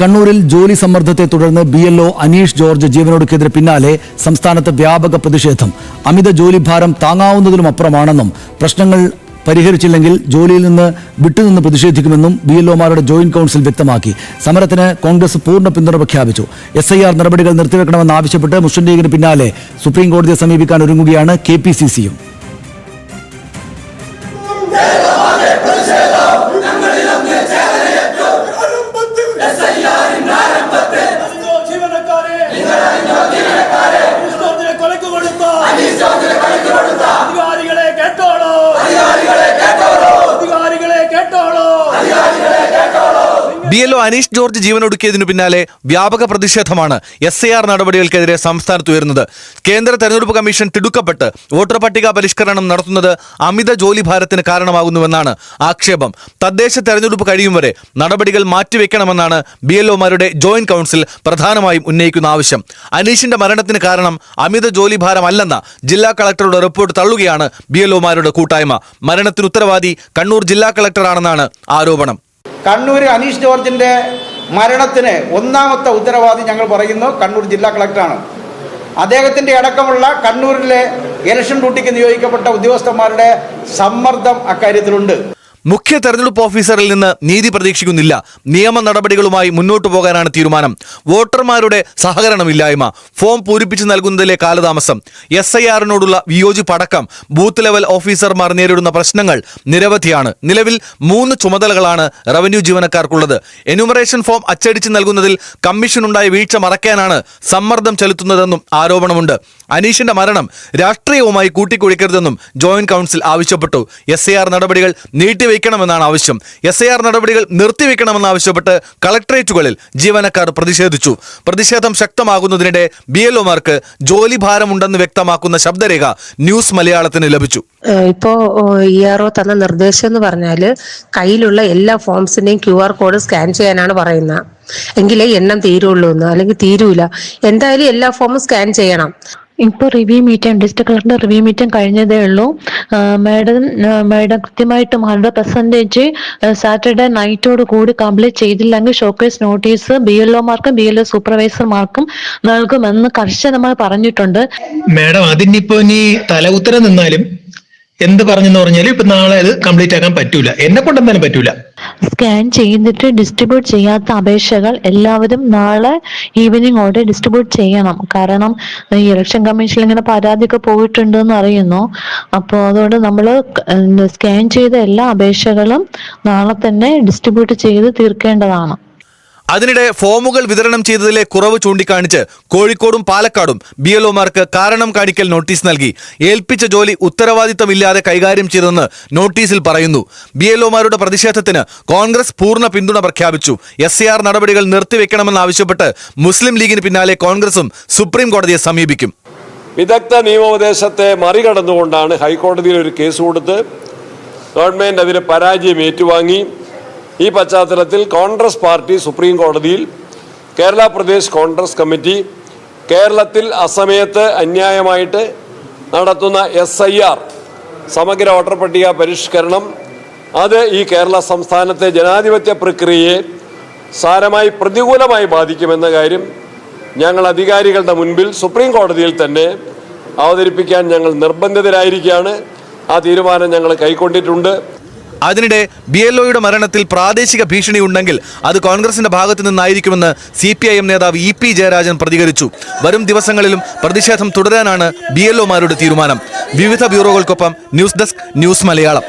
കണ്ണൂരിൽ ജോലി സമ്മർദ്ദത്തെ തുടർന്ന് B L O Aneesh George ജീവനൊടുക്കിയതിന് പിന്നാലെ സംസ്ഥാനത്ത് വ്യാപക പ്രതിഷേധം. അമിത ജോലിഭാരം താങ്ങാവുന്നതിലും അപ്പുറമാണെന്നും പ്രശ്നങ്ങൾ പരിഹരിച്ചില്ലെങ്കിൽ ജോലിയിൽ നിന്ന് വിട്ടുനിന്ന് പ്രതിഷേധിക്കുമെന്നും ബി എൽ ഒമാരുടെ ജോയിന്റ് കൌൺസിൽ വ്യക്തമാക്കി. സമരത്തിന് കോൺഗ്രസ് പൂർണ പിന്തുണ പ്രഖ്യാപിച്ചു. എസ് ഐ ആർ നടപടികൾ നിർത്തിവെക്കണമെന്ന് ആവശ്യപ്പെട്ട് മുസ്ലിം ലീഗിന് പിന്നാലെ സുപ്രീം കോടതിയെ സമീപിക്കാൻ ഒരുങ്ങുകയാണ് കെ പി സി സിയും B L O Aneesh George ജീവനൊടുക്കിയതിനു പിന്നാലെ വ്യാപക പ്രതിഷേധമാണ് എസ് ഐ ആർ നടപടികൾക്കെതിരെ സംസ്ഥാനത്ത് ഉയരുന്നത്. കേന്ദ്ര തെരഞ്ഞെടുപ്പ് കമ്മീഷൻ തിടുക്കപ്പെട്ട് വോട്ടർ പട്ടിക പരിഷ്കരണം നടത്തുന്നത് അമിത ജോലി ഭാരത്തിന് കാരണമാകുന്നുവെന്നാണ് ആക്ഷേപം. തദ്ദേശ തെരഞ്ഞെടുപ്പ് കഴിയും വരെ നടപടികൾ മാറ്റിവെക്കണമെന്നാണ് ബി എൽഒമാരുടെ ജോയിന്റ് കൌൺസിൽ പ്രധാനമായും ഉന്നയിക്കുന്ന ആവശ്യം. അനീഷിന്റെ മരണത്തിന് കാരണം അമിത ജോലി ഭാരമല്ലെന്ന ജില്ലാ കളക്ടറുടെ റിപ്പോർട്ട് തള്ളുകയാണ് ബി എൽഒമാരുടെ കൂട്ടായ്മ. മരണത്തിന് ഉത്തരവാദി കണ്ണൂർ ജില്ലാ കളക്ടറാണെന്നാണ് ആരോപണം. കണ്ണൂർ അനീഷ് ജോർജിന്റെ മരണത്തിന് ഒന്നാമത്തെ ഉത്തരവാദി ഞങ്ങൾ പറയുന്നു കണ്ണൂർ ജില്ലാ കളക്ടറാണ്. അദ്ദേഹത്തിന്റെ അടക്കമുള്ള കണ്ണൂരിലെ ഇലക്ഷൻ ഡ്യൂട്ടിക്ക് നിയോഗിക്കപ്പെട്ട ഉദ്യോഗസ്ഥന്മാരുടെ സമ്മർദ്ദം അക്കാര്യത്തിലുണ്ട്. മുഖ്യ തെരഞ്ഞെടുപ്പ് ഓഫീസറിൽ നിന്ന് നീതി പ്രതീക്ഷിക്കുന്നില്ല. നിയമ നടപടികളുമായി മുന്നോട്ടു പോകാനാണ് തീരുമാനം. വോട്ടർമാരുടെ സഹകരണമില്ലായ്മ. ഫോം പൂരിപ്പിച്ച് നൽകുന്നതിലെ കാലതാമസം. എസ് ഐ ആറിനോടുള്ള വിയോജിപ്പടക്കം ബൂത്ത് ലെവൽ ഓഫീസർമാർ നേരിടുന്ന പ്രശ്നങ്ങൾ നിരവധിയാണ്. നിലവിൽ മൂന്ന് ചുമതലകളാണ് റവന്യൂ ജീവനക്കാർക്കുള്ളത്. എന്യൂമറേഷൻ ഫോം അച്ചടിച്ച് നൽകുന്നതിൽ കമ്മീഷനുണ്ടായ വീഴ്ച മറയ്ക്കാനാണ് സമ്മർദ്ദം ചെലുത്തുന്നതെന്നും ആരോപണമുണ്ട്. അനീഷിന്റെ മരണം രാഷ്ട്രീയവുമായി കൂട്ടിക്കുഴിക്കരുതെന്നും ജോയിന്റ് കൌൺസിൽ ആവശ്യപ്പെട്ടു. എസ് നടപടികൾ ആർ നടപടികൾ നീട്ടിവെക്കണമെന്നാണ് ആവശ്യം. എസ് നടപടികൾ ആർ നടപടികൾ നിർത്തിവെക്കണമെന്നാവശ്യപ്പെട്ട് കളക്ടറേറ്റുകളിൽ ജീവനക്കാർ പ്രതിഷേധിച്ചു. പ്രതിഷേധം ശക്തമാകുന്നതിനിടെ ബി എൽ ഒമാർക്ക് ജോലി ഭാരമുണ്ടെന്ന് വ്യക്തമാക്കുന്ന ശബ്ദരേഖ ന്യൂസ് മലയാളത്തിന് ലഭിച്ചു. ഇപ്പോ ഇ ആർ ഒ തന്ന നിർദ്ദേശം എന്ന് പറഞ്ഞാൽ കയ്യിലുള്ള എല്ലാ ഫോംസിന്റെയും ക്യു ആർ കോഡ് സ്കാൻ ചെയ്യാനാണ് പറയുന്നത്. എങ്കിലേ എണ്ണം തീരുള്ളൂ എന്ന് അല്ലെങ്കിൽ തീരൂല. എന്തായാലും എല്ലാ ഫോമും സ്കാൻ ചെയ്യണം. ഇപ്പോൾ review meeting district collector review meeting കഴിഞ്ഞതേ ഉള്ളൂ. മാഡം മാഡം കൃത്യമായിട്ട് ഹൺഡ്രഡ് പെർസെന്റേജ് സാറ്റർഡേ നൈറ്റോട് കൂടി കംപ്ലീറ്റ് ചെയ്തില്ലെങ്കിൽ show cause notice B L ഒമാർക്കും B L O സൂപ്പർവൈസർമാർക്കും നൽകുമെന്ന് കർശനമായി പറഞ്ഞിട്ടുണ്ട്. മാഡം അതിനിപ്പോ ഇനി തല ഉത്തരം നിന്നാലും എന്ത് പറഞ്ഞെന്ന് പറഞ്ഞാൽ ഇപ്പൊ നാളെ അത് കംപ്ലീറ്റ് ആക്കാൻ പറ്റൂല. എന്നെ കൊണ്ടെന്തായാലും പറ്റൂല. സ്കാൻ ചെയ്തിട്ട് ഡിസ്ട്രിബ്യൂട്ട് ചെയ്യാത്ത അപേക്ഷകൾ എല്ലാവരും നാളെ ഈവനിങ് ഓടെ ഡിസ്ട്രിബ്യൂട്ട് ചെയ്യണം. കാരണം ഇലക്ഷൻ കമ്മീഷനിൽ ഇങ്ങനെ പരാതിയൊക്കെ പോയിട്ടുണ്ട് എന്ന് അറിയുന്നു. അപ്പോൾ അതുകൊണ്ട് നമ്മൾ സ്കാൻ ചെയ്ത എല്ലാ അപേക്ഷകളും നാളെ തന്നെ ഡിസ്ട്രിബ്യൂട്ട് ചെയ്ത് തീർക്കേണ്ടതാണ്. അതിനിടെ ഫോമുകൾ വിതരണം ചെയ്തതിലെ കുറവ് ചൂണ്ടിക്കാണിച്ച് കോഴിക്കോടും പാലക്കാടും ബി എൽ ഒമാർക്ക് കാരണം കാണിക്കൽ നോട്ടീസ് നൽകി. ഏൽപ്പിച്ച ജോലി ഉത്തരവാദിത്തമില്ലാതെ കൈകാര്യം ചെയ്തെന്ന് നോട്ടീസിൽ പറയുന്നു. ബി എൽ ഒമാരുടെ പ്രതിഷേധത്തിന് കോൺഗ്രസ് പൂർണ പിന്തുണ പ്രഖ്യാപിച്ചു. എസ് ആർ നടപടികൾ നിർത്തിവെക്കണമെന്നാവശ്യപ്പെട്ട് മുസ്ലിം ലീഗിന് പിന്നാലെ കോൺഗ്രസും സുപ്രീം കോടതിയെ സമീപിക്കും. വിദഗ്ധ നിയമോപദേശത്തെ മറികടന്നുകൊണ്ടാണ് ഹൈക്കോടതിയിൽ ഒരു കേസ് കൊടുത്ത് ഗവൺമെന്റ് അതിന് പരാജയം ഏറ്റുവാങ്ങി. ഈ പശ്ചാത്തലത്തിൽ കോൺഗ്രസ് പാർട്ടി സുപ്രീം കോടതിയിൽ കേരള പ്രദേശ് കോൺഗ്രസ് കമ്മിറ്റി കേരളത്തിൽ അസമയത്ത് അന്യായമായിട്ട് നടത്തുന്ന എസ് ഐ ആർ സമഗ്ര വോട്ടർ പട്ടിക പരിഷ്കരണം അത് ഈ കേരള സംസ്ഥാനത്തെ ജനാധിപത്യ പ്രക്രിയയെ സാരമായി പ്രതികൂലമായി ബാധിക്കുമെന്ന കാര്യം ഞങ്ങൾ അധികാരികളുടെ മുൻപിൽ സുപ്രീം കോടതിയിൽ തന്നെ അവതരിപ്പിക്കാൻ ഞങ്ങൾ നിർബന്ധിതരായിരിക്കുകയാണ്. ആ തീരുമാനം ഞങ്ങൾ കൈക്കൊണ്ടിട്ടുണ്ട്. അതിനിടെ ബി എൽ ഒയുടെ മരണത്തിൽ പ്രാദേശിക ഭീഷണി ഉണ്ടെങ്കിൽ അത് കോൺഗ്രസിന്റെ ഭാഗത്തു നിന്നായിരിക്കുമെന്ന് സി പി ഐ എം നേതാവ് ഇ പി ജയരാജൻ പ്രതികരിച്ചു. വരും ദിവസങ്ങളിലും പ്രതിഷേധം തുടരാനാണ് ബി എൽ ഒമാരുടെ തീരുമാനം. വിവിധ ബ്യൂറോകൾക്കൊപ്പം ന്യൂസ് ഡെസ്ക് ന്യൂസ് മലയാളം.